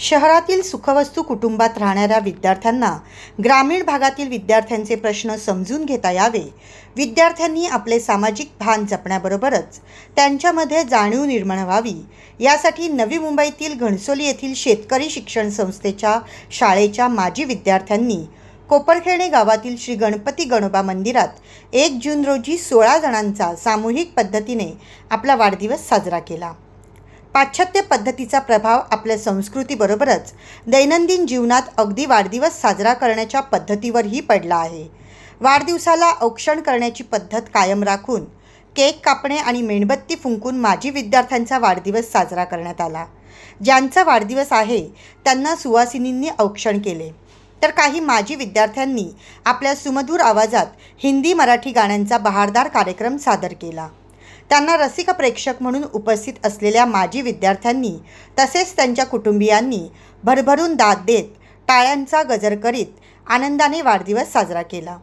शहरातील सुखवस्तू कुटुंबात राहणाऱ्या विद्यार्थ्यांना ग्रामीण भागातील विद्यार्थ्यांचे प्रश्न समजून घेता यावे. विद्यार्थ्यांनी आपले सामाजिक भान जपण्याबरोबरच त्यांच्यामध्ये जाणीव निर्माण व्हावी. यासाठी नवी मुंबईतील घणसोली येथील शेतकरी शिक्षण संस्थेच्या शाळेच्या माजी विद्यार्थ्यांनी कोपरखेणे गावातील श्री गणपती गणोबा मंदिरात एक जून रोजी सोळा जणांचा सामूहिक पद्धतीने आपला वाढदिवस साजरा केला. पाश्चात्य पद्धतीचा प्रभाव आपल्या संस्कृतीबरोबरच दैनंदिन जीवनात अगदी वाढदिवस साजरा करण्याच्या पद्धतीवरही पडला आहे. वाढदिवसाला औक्षण करण्याची पद्धत कायम राखून केक कापणे आणि मेणबत्ती फुंकून माजी विद्यार्थ्यांचा वाढदिवस साजरा करण्यात आला. ज्यांचा वाढदिवस आहे त्यांना सुवासिनींनी औक्षण केले. तर काही माजी विद्यार्थ्यांनी आपल्या सुमधूर आवाजात हिंदी मराठी गाण्यांचा बहारदार कार्यक्रम सादर केला. त्यांना रसिक प्रेक्षक म्हणून उपस्थित असलेल्या माजी विद्यार्थ्यांनी तसेच त्यांच्या कुटुंबियांनी भरभरून दाद देत टाळ्यांचा गजर करीत आनंदाने वाढदिवस साजरा केला.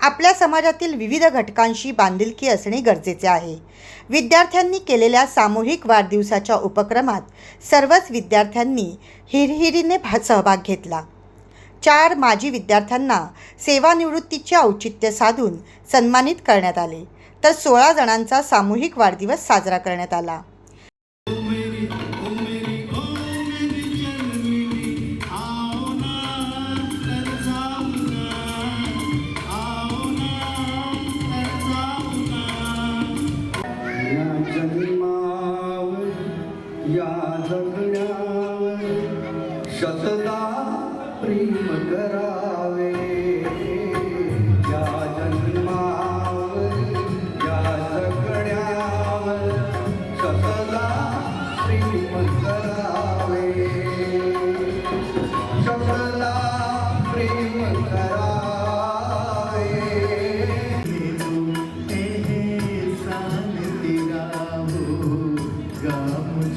आपल्या समाजातील विविध घटकांशी बांधिलकी असणे गरजेचे आहे. विद्यार्थ्यांनी केलेल्या सामूहिक वाढदिवसाच्या उपक्रमात सर्वच विद्यार्थ्यांनी हिरहिरीने भा सहभाग घेतला. चार माजी विद्यार्थ्यांना सेवानिवृत्तीचे औचित्य साधून सन्मानित करण्यात आले. तर सोळा जणांचा सामूहिक वाढदिवस साजरा करण्यात आला. शतदा प्रेम करावे.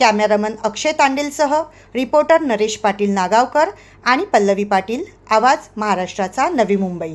कॅमेरामन अक्षय तांडेलसह रिपोर्टर नरेश पाटील नागावकर आणि पल्लवी पाटील. आवाज महाराष्ट्राचा नवी मुंबई.